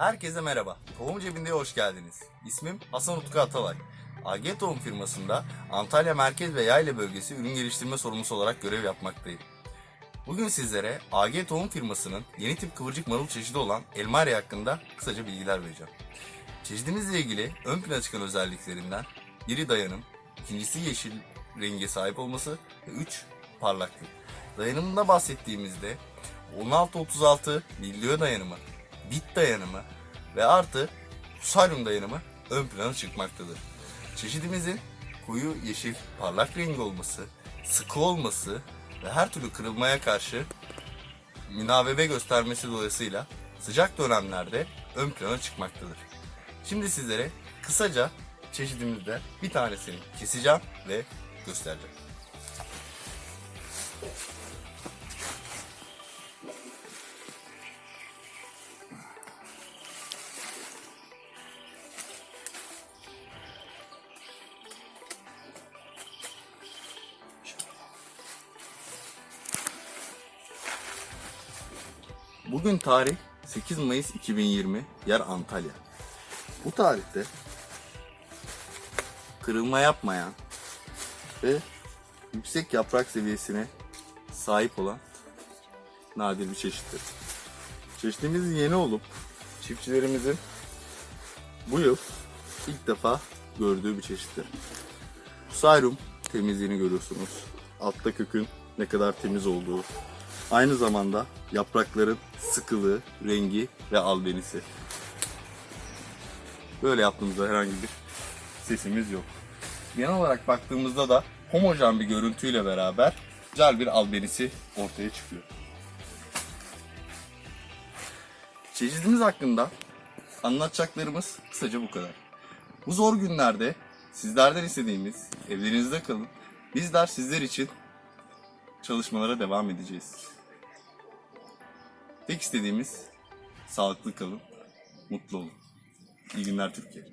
Herkese merhaba. Tohum Cebinde'ye hoş geldiniz. İsmim Hasan Utku Atalay. AG Tohum firmasında Antalya Merkez ve Yayla bölgesi ürün geliştirme sorumlusu olarak görev yapmaktayım. Bugün sizlere AG Tohum firmasının yeni tip kıvırcık marul çeşidi olan Elmaria hakkında kısaca bilgiler vereceğim. Çeşidimizle ilgili ön plana çıkan özelliklerinden biri dayanım, ikincisi yeşil renge sahip olması ve üç parlaklık. Dayanımında bahsettiğimizde 16-36 milyon dayanımı, bit dayanımı ve artı fusaryum dayanımı ön plana çıkmaktadır. Çeşidimizin koyu yeşil parlak rengi olması, sıkı olması ve her türlü kırılmaya karşı münavebe göstermesi dolayısıyla sıcak dönemlerde ön plana çıkmaktadır. Şimdi sizlere kısaca çeşidimizde bir tanesini keseceğim ve göstereceğim. Bugün tarih 8 Mayıs 2020, yer Antalya. Bu tarihte kırılma yapmayan ve yüksek yaprak seviyesine sahip olan nadir bir çeşittir. Çeşitimiz yeni olup çiftçilerimizin bu yıl ilk defa gördüğü bir çeşittir. Fusarium temizliğini görüyorsunuz. Altta kökün ne kadar temiz olduğu. Aynı zamanda yaprakların sıkılığı, rengi ve albenisi. Böyle yaptığımızda herhangi bir sesimiz yok. Genel olarak baktığımızda da homojen bir görüntüyle beraber güzel bir albenisi ortaya çıkıyor. Çeşidimiz hakkında anlatacaklarımız kısaca bu kadar. Bu zor günlerde sizlerden istediğimiz evlerinizde kalın. Bizler sizler için çalışmalara devam edeceğiz. Tek istediğimiz sağlıklı kalın, mutlu olun. İyi günler Türkiye.